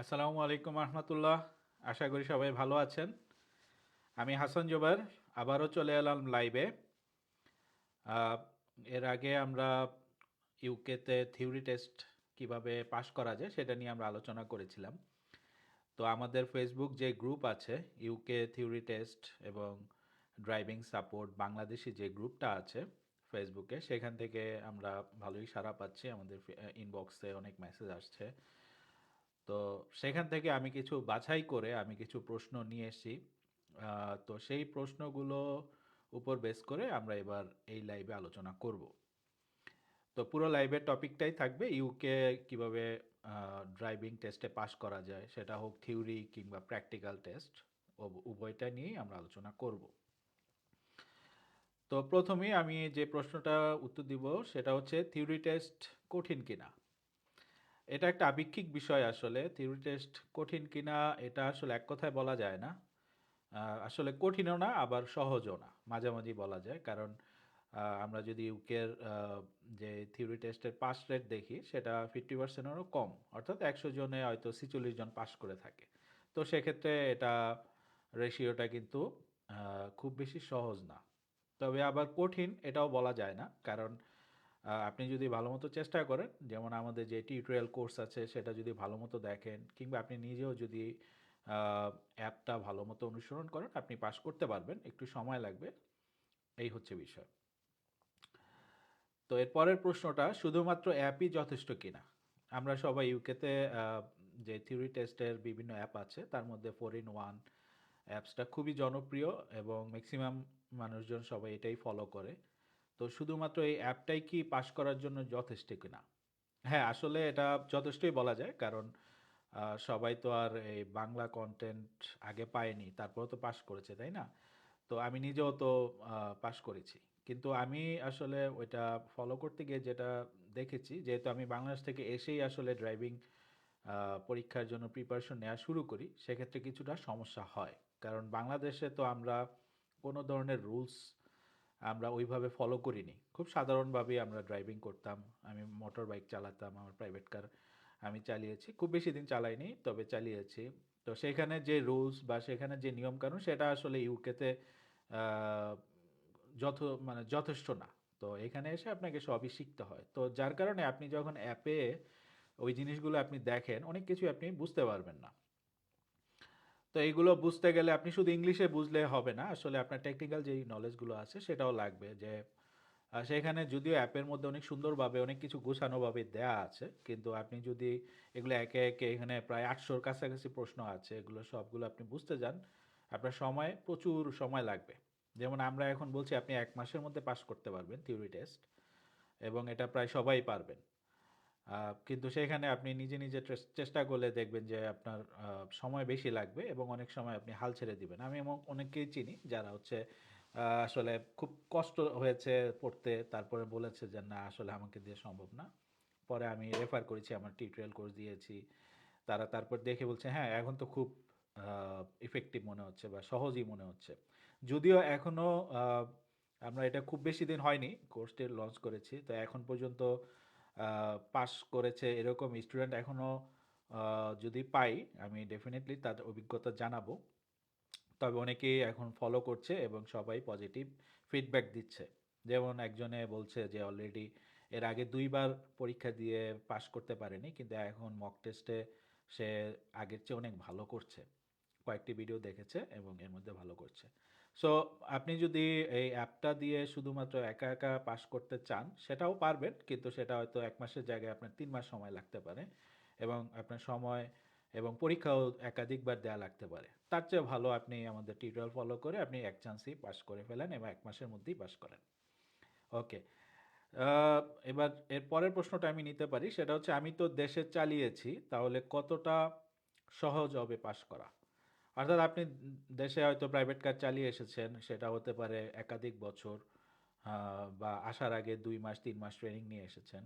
আসসালামু আলাইকুম রহমতুল্লাহ। আশা করি সবাই ভালো আছেন। আমি হাসান জোবার, আবারও চলে এলাম লাইভে। এর আগে আমরা ইউকেতে থিওরি টেস্ট কীভাবে পাশ করা যায় সেটা নিয়ে আমরা আলোচনা করেছিলাম। তো আমাদের ফেসবুক যে গ্রুপ আছে, ইউকে থিওরি টেস্ট এবং ড্রাইভিং সাপোর্ট, বাংলাদেশি যে গ্রুপটা আছে ফেসবুকে, সেখান থেকে আমরা ভালোই সাড়া পাচ্ছি। আমাদের ইনবক্সে অনেক মেসেজ আসছে। তো সেখান থেকে আমি কিছু বাছাই করে আমি কিছু প্রশ্ন নিয়ে এসেছি। তো সেই প্রশ্নগুলো উপর বেস করে আমরা এবার এই লাইভে আলোচনা করব। তো পুরো লাইভের টপিকটাই থাকবে ইউকে কীভাবে ড্রাইভিং টেস্টে পাস করা যায়, সেটা হোক থিওরি কিংবা প্র্যাকটিক্যাল টেস্ট উভয়টা নিয়েই আমরা আলোচনা করব। তো প্রথমেই আমি যে প্রশ্নটা উত্তর দিব সেটা হচ্ছে থিওরি টেস্ট কঠিন কিনা? এটা একটা আপেক্ষিক বিষয় আসলে। থিওরি টেস্ট কঠিন কিনা এটা আসলে এক কথায় বলা যায় না। আসলে কঠিনও না, আবার সহজও না, মাঝামাঝি বলা যায়। কারণ আমরা যদি ইউকের যে থিওরি টেস্টের পাস রেট দেখি, সেটা ফিফটি পার্সেন্টেরও কম। অর্থাৎ একশো জনে হয়তো ছিচল্লিশ জন পাস করে থাকে। তো সেক্ষেত্রে এটা রেশিওটা কিন্তু খুব বেশি সহজ না। তবে আবার কঠিন এটাও বলা যায় না। কারণ আপনি যদি ভালো মতো চেষ্টা করেন, যেমন আমাদের যে টিউটোরিয়াল কোর্স আছে, সেটা যদি ভালো মতো দেখেন, কিংবা আপনি নিজেও যদি অ্যাপটা ভালো মতো অনুসরণ করেন, আপনি পাস করতে পারবেন, একটু সময় লাগবে। এই হচ্ছে বিষয়। তো এর পরের প্রশ্নটা, শুধুমাত্র অ্যাপই যথেষ্ট কিনা? আমরা সবাই ইউকেতে যে থিওরি টেস্টের বিভিন্ন অ্যাপ আছে, তার মধ্যে ফোর ইন ওয়ান অ্যাপসটা খুবই জনপ্রিয় এবং ম্যাক্সিমাম মানুষজন সবাই এটাই ফলো করে। তো শুধুমাত্র এই অ্যাপটাই কি পাস করার জন্য যথেষ্ট কিনা? হ্যাঁ আসলে এটা যথেষ্টই বলা যায়, কারণ সবাই তো আর এই বাংলা কন্টেন্ট আগে পায়নি তারপর তো পাস করেছে, তাই না? তো আমি নিজেও তো পাস করেছি। কিন্তু আমি আসলে ওইটা ফলো করতে গিয়ে যেটা দেখেছি, যেহেতু আমি বাংলাদেশ থেকে এসেই আসলে ড্রাইভিং পরীক্ষার জন্য প্রিপারেশন নেওয়া শুরু করি, সেক্ষেত্রে কিছুটা সমস্যা হয়। কারণ বাংলাদেশে তো আমরা কোনো ধরনের রুলস আমরা ওইভাবে ফলো করিনি। খুব সাধারণভাবেই আমরা ড্রাইভিং করতাম, আমি মোটর বাইক চালাতাম, আমার প্রাইভেট কার আমি চালিয়েছি। খুব বেশি দিন চালাইনি, তবে চালিয়েছি। তো সেখানে যে রুলস বা সেখানে যে নিয়মকানুন, সেটা আসলে ইউকেতে যথ মানে যথেষ্ট না। তো এখানে এসে আপনাকে সবই শিখতে হয়। তো যার কারণে আপনি যখন অ্যাপে ওই জিনিসগুলো আপনি দেখেন, অনেক কিছু আপনি বুঝতে পারবেন না। তো এইগুলো বুঝতে গেলে আপনি শুধু ইংলিশে বুঝলে হবে না। আসলে আপনার টেকনিক্যাল যেই নলেজগুলো আছে সেটাও লাগবে যে সেখানে যদিও অ্যাপের মধ্যে অনেক সুন্দরভাবে অনেক কিছু গোছানোভাবে দেয়া আছে, কিন্তু আপনি যদি এগুলো একে একে এখানে প্রায় আটশোর কাছাকাছি প্রশ্ন আছে, এগুলো সবগুলো আপনি বুঝতে যান, আপনার সময়, প্রচুর সময় লাগবে। যেমন আমরা এখন বলছি আপনি এক মাসের মধ্যে পাস করতে পারবেন থিওরি টেস্ট এবং এটা প্রায় সবাই পারবেন। কিন্তু সেখানে আপনি নিজে নিজে চেষ্টা করলে দেখবেন যে আপনার সময় বেশি লাগবে এবং অনেক সময় আপনি হাল ছেড়ে দিবেন। আমি এমন অনেককেই চিনি যারা হচ্ছে আসলে খুব কষ্ট হয়েছে পড়তে, তারপরে বলেছে যে, না, আসলে আমাকে দিয়ে সম্ভব না। পরে আমি রেফার করেছি, আমার টিউটোরিয়াল কোর্স দিয়েছি। তারা তারপর দেখে বলছে হ্যাঁ এখন তো খুব ইফেক্টিভ মনে হচ্ছে বা সহজই মনে হচ্ছে। যদিও এখনও আমরা এটা খুব বেশি দিন হয়নি কোর্সটি লঞ্চ করেছি। তো এখন পর্যন্ত পাস করেছে এরকম স্টুডেন্ট এখনও যদি পাই, আমি ডেফিনেটলি তাদের অভিজ্ঞতা জানাব। তবে অনেকেই এখন ফলো করছে এবং সবাই পজিটিভ ফিডব্যাক দিচ্ছে। যেমন একজনে বলছে যে অলরেডি এর আগে দুইবার পরীক্ষা দিয়ে পাস করতে পারেনি, কিন্তু এখন মক টেস্টে সে আগের চেয়ে অনেক ভালো করছে। কয়েকটি ভিডিও দেখেছে এবং এর মধ্যে ভালো করছে। সো আপনি যদি এই অ্যাপটা দিয়ে শুধুমাত্র একা একা পাস করতে চান, সেটাও পারবেন, কিন্তু সেটা হয়তো এক মাসের জায়গায় আপনার তিন মাস সময় লাগতে পারে এবং আপনার সময় এবং পরীক্ষাও একাধিকবার দেওয়া লাগতে পারে। তার চেয়ে ভালো আপনি আমাদের টিউটোরিয়াল ফলো করে আপনি এক চান্সেই পাস করে ফেলেন এবং এক মাসের মধ্যেই পাস করেন। ওকে এবার এর পরের প্রশ্নটা আমি নিতে পারি, সেটা হচ্ছে, আমি তো দেশে চালিয়েছি, তাহলে কতটা সহজ হবে পাস করা? অর্থাৎ আপনি দেশে হয়তো প্রাইভেট কার চালিয়ে এসেছেন, সেটা হতে পারে একাধিক বছর বা আসার আগে দুই মাস, তিন মাস ট্রেনিং নিয়ে এসেছেন।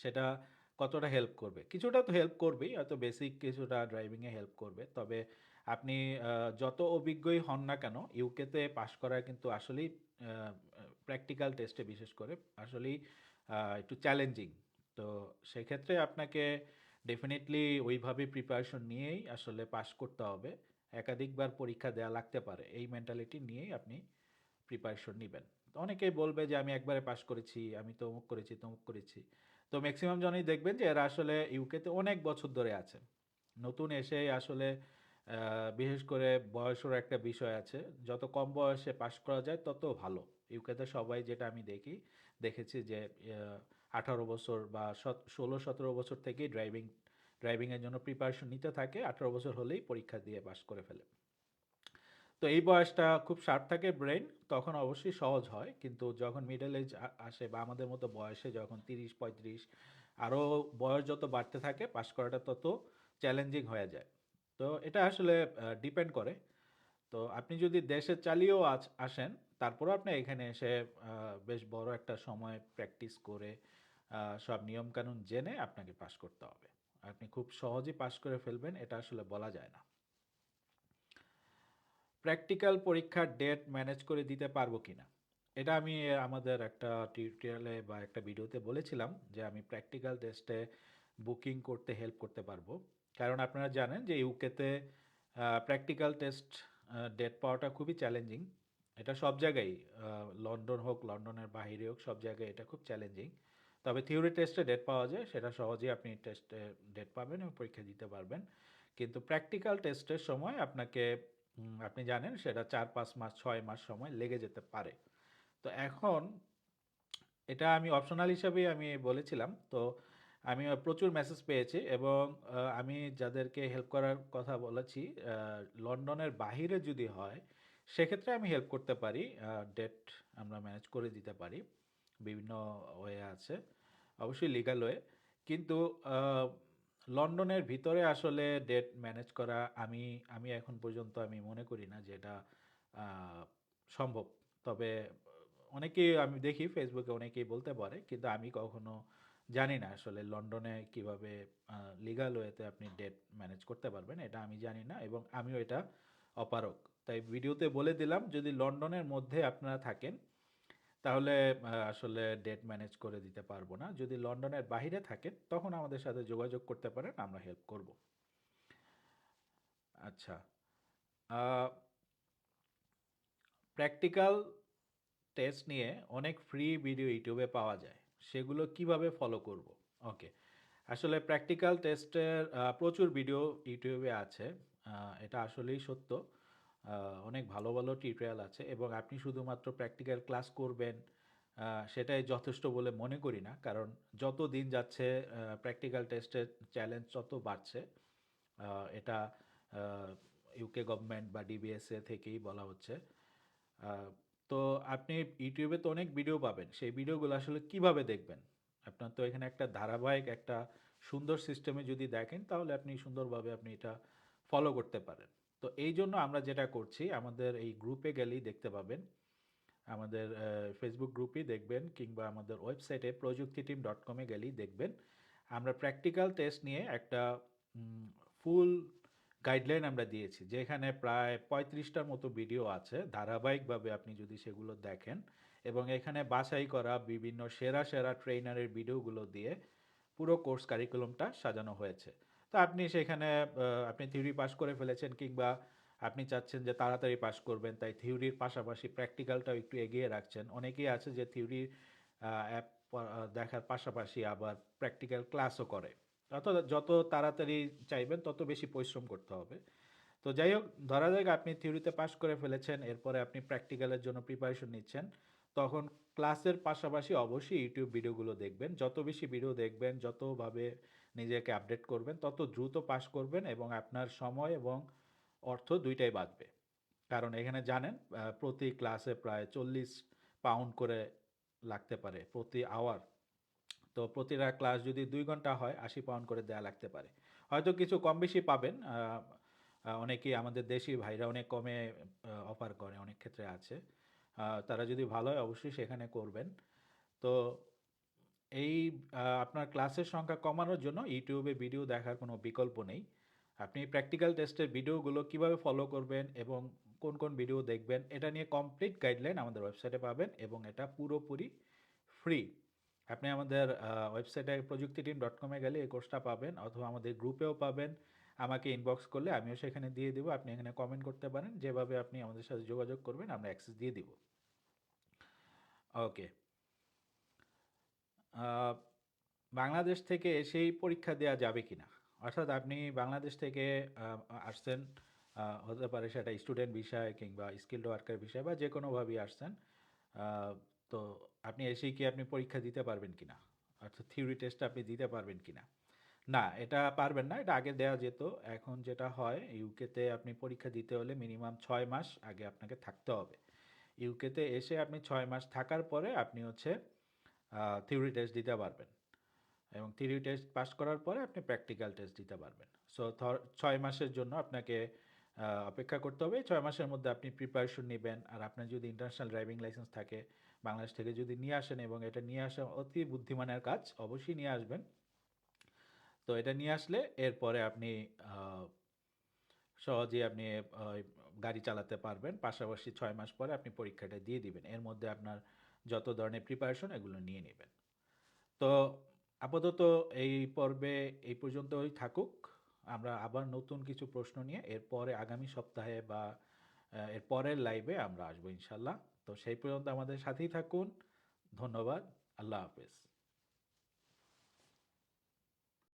সেটা কতটা হেল্প করবে? কিছুটা তো হেল্প করবেই, হয়তো বেসিক কিছুটা ড্রাইভিংয়ে হেল্প করবে। তবে আপনি যত অভিজ্ঞই হন না কেন ইউকেতে পাশ করা কিন্তু আসলেই প্র্যাকটিক্যাল টেস্টে বিশেষ করে আসলেই একটু চ্যালেঞ্জিং তো সেক্ষেত্রে আপনাকে ডেফিনিটলি ওইভাবে প্রিপারেশন নিয়েই আসলে পাস করতে হবে। একাধিকবার পরীক্ষা দেওয়া লাগতে পারে। এই মেন্টালিটি নিয়েই আপনি প্রিপারেশন নেবেন। অনেকেই বলবে যে, আমি একবারে পাস করেছি, আমি তো অমুক করেছি, তমুক করেছি। তো ম্যাক্সিমাম জনই দেখবেন যে, এরা আসলে ইউকেতে অনেক বছর ধরে আছেন। নতুন এসে আসলে বিশেষ করে বয়সের একটা বিষয় আছে। যত কম বয়সে পাস করা যায়, তত ভালো। ইউকেতে সবাই যেটা আমি দেখি, দেখেছি যে আঠারো বছর বা ষোলো, সতেরো বছর থেকেই ড্রাইভিং ড্রাইভিংয়ের জন্য প্রিপারেশন নিতে থাকে, আঠারো বছর হলেই পরীক্ষা দিয়ে পাশ করে ফেলে। তো এই বয়সটা খুব শার্প থাকে ব্রেন তখন অবশ্যই সহজ হয়, কিন্তু যখন মিডল এজ আসে বা আমাদের মতো বয়সে যখন তিরিশ, পঁয়ত্রিশ আরও বয়স যত বাড়তে থাকে পাশ করাটা তত চ্যালেঞ্জিং হয়ে যায়। তো এটা আসলে ডিপেন্ড করে। তো আপনি যদি দেশে চালিয়েও আস আসেন, তারপরেও আপনি এখানে এসে বেশ বড় একটা সময় প্র্যাকটিস করে সব নিয়মকানুন জেনে আপনাকে পাস করতে হবে। আপনি খুব সহজেই পাস করে ফেলবেন, এটা আসলে বলা যায় না। প্র্যাকটিক্যাল পরীক্ষার ডেট ম্যানেজ করে দিতে পারব কিনা? এটা আমি আমাদের একটা টিউটোরিয়ালে বা একটা ভিডিওতে বলেছিলাম যে আমি প্র্যাকটিক্যাল টেস্টে বুকিং করতে হেল্প করতে পারব। কারণ আপনারা জানেন যে ইউকেতে প্র্যাকটিক্যাল টেস্ট ডেট পাওয়াটা খুবই চ্যালেঞ্জিং এটা সব জায়গায় লন্ডন হোক, লন্ডনের বাইরে হোক, সব জায়গায় এটা খুব চ্যালেঞ্জিং তবে থিওরি টেস্টে ডেট পাওয়া যায়, সেটা সহজেই আপনি টেস্টে ডেট পাবেন এবং পরীক্ষা দিতে পারবেন। কিন্তু প্র্যাকটিক্যাল টেস্টের সময় আপনাকে আপনি জানেন সেটা চার, পাঁচ মাস, ছয় মাস সময় লেগে যেতে পারে। তো এখন এটা আমি অপশনাল হিসাবেই আমি বলেছিলাম। তো আমি প্রচুর মেসেজ পেয়েছি এবং আমি যাদেরকে হেল্প করার কথা বলেছি লন্ডনের বাহিরে যদি হয়, সেক্ষেত্রে আমি হেল্প করতে পারি ডেট আমরা ম্যানেজ করে দিতে পারি। বিভিন্ন ওয়ে আছে, অবশ্যই লিগাল ওয়ে কিন্তু লন্ডনের ভিতরে আসলে ডেট ম্যানেজ করা আমি আমি এখন পর্যন্ত আমি মনে করি না যে এটা সম্ভব। তবে অনেকেই আমি দেখি ফেসবুকে অনেকেই বলতে পারে, কিন্তু আমি কখনো জানি না আসলে লন্ডনে কীভাবে লিগাল ওয়েতে আপনি ডেট ম্যানেজ করতে পারবেন, এটা আমি জানি না এবং আমিও এটা অপারক তাই ভিডিওতে বলে দিলাম, যদি লন্ডনের মধ্যে আপনারা থাকেন তাহলে আসলে ডেট ম্যানেজ করে দিতে পারব না। যদি লন্ডনের বাইরে থাকেন, তখন আমাদের সাথে যোগাযোগ করতে পারেন, আমরা হেল্প করব। আচ্ছা প্র্যাকটিক্যাল টেস্ট নিয়ে অনেক ফ্রি ভিডিও ইউটিউবে পাওয়া যায়। সেগুলো কীভাবে ফলো করব? ওকে আসলে প্র্যাকটিক্যাল টেস্টের প্রচুর ভিডিও ইউটিউবে আছে। এটা আসলেই সত্য। অনেক ভালো ভালো টিউটোরিয়াল আছে এবং আপনি শুধুমাত্র প্র্যাকটিক্যাল ক্লাস করবেন সেটাই যথেষ্ট বলে মনে করি না। কারণ যত দিন যাচ্ছে প্র্যাকটিক্যাল টেস্টের চ্যালেঞ্জ তত বাড়ছে। এটা ইউকে গভর্নমেন্ট বা ডিবিএসএ থেকেই বলা হচ্ছে। তো আপনি ইউটিউবে তো অনেক ভিডিও পাবেন। সেই ভিডিওগুলো আসলে কীভাবে দেখবেন? আপনার তো এখানে একটা ধারাবাহিক, একটা সুন্দর সিস্টেমে যদি দেখেন, তাহলে আপনি সুন্দরভাবে আপনি এটা ফলো করতে পারেন। তো এই জন্য আমরা যেটা করছি, আমাদের এই গ্রুপে গেলেই দেখতে পাবেন। আমাদের ফেসবুক গ্রুপেই দেখবেন কিংবা আমাদের ওয়েবসাইটে প্রযুক্তি টিম ডট কমে গেলেই দেখবেন। আমরা প্র্যাকটিক্যাল টেস্ট নিয়ে একটা ফুল গাইডলাইন আমরা দিয়েছি, যেখানে প্রায় পঁয়ত্রিশটার মতো ভিডিও আছে। ধারাবাহিকভাবে আপনি যদি সেগুলো দেখেন এবং এখানে বাছাই করা বিভিন্ন সেরা সেরা ট্রেনারের ভিডিওগুলো দিয়ে পুরো কোর্স কারিকুলামটা সাজানো হয়েছে। তো আপনি সেখানে আপনি থিওরি পাস করে ফেলেছেন কিংবা আপনি চাচ্ছেন যে তাড়াতাড়ি পাস করবেন, তাই থিওরির পাশাপাশি প্র্যাকটিক্যালটাও একটু এগিয়ে রাখছেন। অনেকেই আছে যে থিওরি অ্যাপ দেখার পাশাপাশি আবার প্র্যাকটিক্যাল ক্লাসও করে। অর্থাৎ যত তাড়াতাড়ি চাইবেন, তত বেশি পরিশ্রম করতে হবে। তো যাই হোক, ধরা যাক আপনি থিওরিতে পাস করে ফেলেছেন, এরপরে আপনি প্র্যাকটিক্যালের জন্য প্রিপারেশন নিচ্ছেন, তখন ক্লাসের পাশাপাশি অবশ্যই ইউটিউব ভিডিওগুলো দেখবেন। যত বেশি ভিডিও দেখবেন, যতভাবে নিজেকে আপডেট করবেন, তত দ্রুত পাস করবেন এবং আপনার সময় এবং অর্থ দুইটাই বাঁচবে। কারণ এখানে জানেন প্রতি ক্লাসে প্রায় চল্লিশ পাউন্ড করে লাগতে পারে প্রতি আওয়ার তো প্রতিটা ক্লাস যদি দুই ঘণ্টা হয়, আশি পাউন্ড করে দেয়া লাগতে পারে। হয়তো কিছু কম বেশি পাবেন অনেকেই আমাদের দেশি ভাইরা অনেক কমে অফার করে, অনেক ক্ষেত্রে আছে। তারা যদি ভালো হয়, অবশ্যই সেখানে করবেন। তো এই আপনার ক্লাসের সংখ্যা কমানোর জন্য ইউটিউবে ভিডিও দেখার কোনো বিকল্প নেই। আপনি প্র্যাকটিক্যাল টেস্টের ভিডিওগুলো কীভাবে ফলো করবেন এবং কোন কোন ভিডিও দেখবেন, এটা নিয়ে কমপ্লিট গাইডলাইন আমাদের ওয়েবসাইটে পাবেন এবং এটা পুরোপুরি ফ্রি। আপনি আমাদের ওয়েবসাইটে প্রযুক্তি টিম ডট কমে গেলে এই কোর্সটা পাবেন অথবা আমাদের গ্রুপেও পাবেন। আমাকে ইনবক্স করলে আমিও সেখানে দিয়ে দেবো। আপনি এখানে কমেন্ট করতে পারেন। যেভাবে আপনি আমাদের সাথে যোগাযোগ করবেন, আমরা অ্যাক্সেস দিয়ে দিব। ওকে বাংলাদেশ থেকে এসেই পরীক্ষা দেওয়া যাবে কি না অর্থাৎ আপনি বাংলাদেশ থেকে আসছেন হতে পারে সেটা স্টুডেন্ট বিষয় কিংবা স্কিল্ড ওয়ার্কার বিষয় বা যে কোনোভাবেই আসছেন তো আপনি এসেই কি আপনি পরীক্ষা দিতে পারবেন কি না অর্থাৎ থিওরি টেস্ট আপনি দিতে পারবেন কি না না এটা পারবেন না, এটা আগে দেওয়া যেত। এখন যেটা হয় ইউকেতে আপনি পরীক্ষা দিতে হলে মিনিমাম ছয় মাস আগে আপনাকে থাকতে হবে। ইউকেতে এসে আপনি ছয় মাস থাকার পরে আপনি হচ্ছে থিওরি টেস্ট দিতে পারবেন। এবং থিওরি টেস্ট পাস করার পরে আপনি প্র্যাকটিক্যাল টেস্ট দিতে পারবেন। সো ছয় মাসের জন্য আপনাকে অপেক্ষা করতে হবে। ছয় মাসের মধ্যে আপনি প্রিপারেশন নেবেন। আর আপনার যদি ইন্টারন্যাশনাল ড্রাইভিং লাইসেন্স থাকে বাংলাদেশ থেকে যদি নিয়ে আসেন এবং এটা নিয়ে আসা অতি বুদ্ধিমানের কাজ অবশ্যই নিয়ে আসবেন। তো এটা নিয়ে আসলে এরপরে আপনি আহ, সহজেই আপনি গাড়ি চালাতে পারবেন, পাশাপাশি ছয় মাস পরে আপনি পরীক্ষাটা দিয়ে দিবেন। এর মধ্যে আপনার যত ধরনের প্রিপারেশন এগুলো নিয়ে নেবেন। তো আপাতত এই পর্বে এই পর্যন্তই থাকুক। আমরা আবার নতুন কিছু প্রশ্ন নিয়ে এরপরে আগামী সপ্তাহে বা এর পরের লাইভে আমরা আসব ইনশাল্লাহ তো সেই পর্যন্ত আমাদের সাথেই থাকুন। ধন্যবাদ। আল্লাহ হাফেজ।